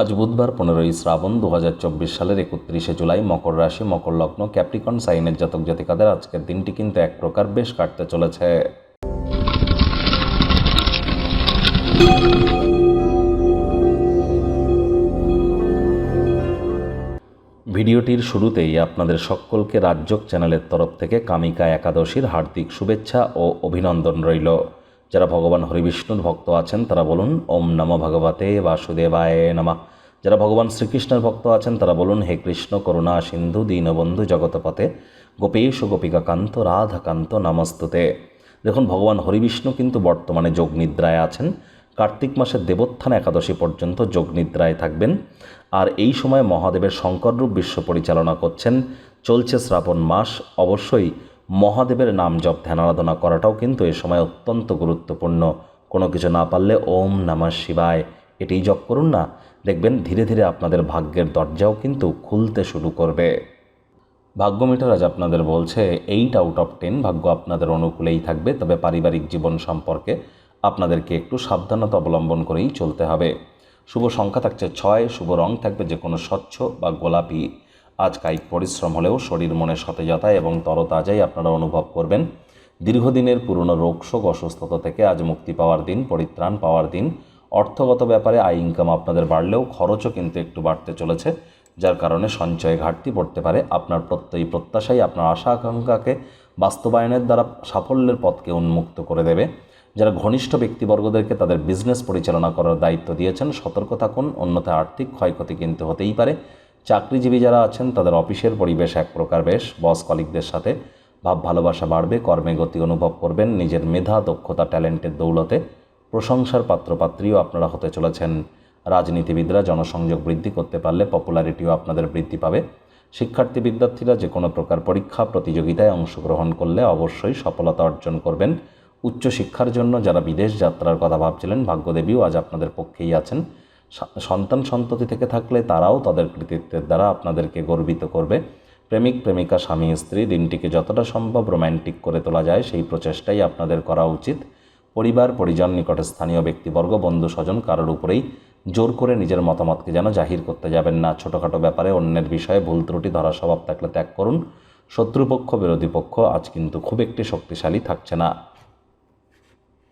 আজ বুধবার পনেরোই শ্রাবণ দু হাজার চব্বিশ সালের একত্রিশে জুলাই মকর রাশি, মকর লগ্ন, ক্যাপ্রিকন, সাইনের জাতক জাতিকাদের আজকের দিনটি কিন্তু এক প্রকার বেশ কাটতে চলেছে। ভিডিওটির শুরুতেই আপনাদের সকলকে রাজ্যক চ্যানেলের তরফ থেকে কামিকা একাদশীর হার্দিক শুভেচ্ছা ও অভিনন্দন রইল। যারা ভগবান হরিবিষ্ণুর ভক্ত আছেন, তারা বলুন, ওম নম ভগবতে বাসুদেবায় নমঃ। যারা ভগবান শ্রীকৃষ্ণের ভক্ত আছেন, তারা বলুন, হে কৃষ্ণ, করুণা, সিন্ধু, দীনবন্ধু জগতপথে গোপেশ গোপিকাকান্ত, রাধাকান্ত, নমস্তুতে। দেখুন, ভগবান হরিবিষ্ণু কিন্তু বর্তমানে যোগ নিদ্রায় আছেন। কার্তিক মাসের দেবোত্থান একাদশী পর্যন্ত যোগ নিদ্রায় থাকবেন। আর এই সময় মহাদেবের শঙ্কররূপ বিশ্ব পরিচালনা করছেন। চলছে শ্রাবণ মাস। অবশ্যই মহাদেবের নাম জপ ধ্যান আরাধনা করাটাও কিন্তু এ সময় অত্যন্ত গুরুত্বপূর্ণ। কোনো কিছু না পারলে ওম নমঃ শিবায়। এটাই জপ করুন না। দেখবেন ধীরে ধীরে আপনাদের ভাগ্যের দরজাও কিন্তু খুলতে শুরু করবে। ভাগ্য মিটার আজ আপনাদের বলছে, এইট আউট অফ টেন ভাগ্য আপনাদের অনুকূলেই থাকবে, তবে পারিবারিক জীবন সম্পর্কে আপনাদেরকে একটু সাবধানতা অবলম্বন করেই চলতে হবে। শুভ সংখ্যা থাকছে ছয়, শুভ রং থাকবে যে কোনো স্বচ্ছ বা গোলাপি। আজ কায়িক পরিশ্রম হলেও শরীর মনে সতেজতা এবং তরতাজাই আপনারা অনুভব করবেন। দীর্ঘদিনের পুরনো রোগশোক, অসুস্থতা থেকে আজ মুক্তি পাওয়ার দিন, পরিত্রাণ পাওয়ার দিন। অর্থগত ব্যাপারে আয় ইনকাম আপনাদের বাড়লেও খরচও কিন্তু একটু বাড়তে চলেছে, যার কারণে সঞ্চয়ে ঘাটতি পড়তে পারে। আপনার প্রত্যয়ী প্রত্যাশাই আপনার আশা আকাঙ্ক্ষাকে বাস্তবায়নের দ্বারা সাফল্যের পথকে উন্মুক্ত করে দেবে। যারা ঘনিষ্ঠ ব্যক্তিবর্গদেরকে তাদের বিজনেস পরিচালনা করার দায়িত্ব দিয়েছেন, সতর্ক থাকুন, অন্যথায় আর্থিক ক্ষয়ক্ষতি কিন্তু হতেই পারে। চাকরিজীবী যারা আছেন, তাদের অফিসের পরিবেশ এক প্রকার বেশ। বস কলিকদের সাথে ভাব ভালোবাসা বাড়বে, কর্মে গতি অনুভব করবেন, নিজের মেধা, দক্ষতা, ট্যালেন্টের দৌলতে প্রশংসার পাত্রপাত্রীও আপনারা হতে চলেছেন। রাজনীতিবিদরা জনসংযোগ বৃদ্ধি করতে পারলে পপুলারিটিও আপনাদের বৃদ্ধি পাবে। শিক্ষার্থী বিদ্যার্থীরা যে কোনো প্রকার পরীক্ষা, প্রতিযোগিতায় অংশগ্রহণ করলে অবশ্যই সফলতা অর্জন করবেন। উচ্চশিক্ষার জন্য যারা বিদেশ যাত্রার কথা ভাবছিলেন, ভাগ্যদেবীও আজ আপনাদের পক্ষেই আছেন। সন্তান সন্ততি থেকে থাকলে তারাও তাদের কৃতিত্বের দ্বারা আপনাদেরকে গর্বিত করবে। প্রেমিক, প্রেমিকা, স্বামী, স্ত্রী, দিনটিকে যতটা সম্ভব রোম্যান্টিক করে তোলা যায়, সেই প্রচেষ্টাই আপনাদের করা উচিত। পরিবার, পরিজন, নিকটে স্থানীয় ব্যক্তিবর্গ, বন্ধু, স্বজন কারোর উপরেই জোর করে নিজের মতামতকে যেন জাহির করতে যাবেন না। ছোটোখাটো ব্যাপারে অন্যের বিষয়ে ভুল ত্রুটি ধরা স্বভাব থাকলে ত্যাগ করুন। শত্রুপক্ষ, বিরোধী পক্ষ আজ কিন্তু খুব একটি শক্তিশালী থাকছে না।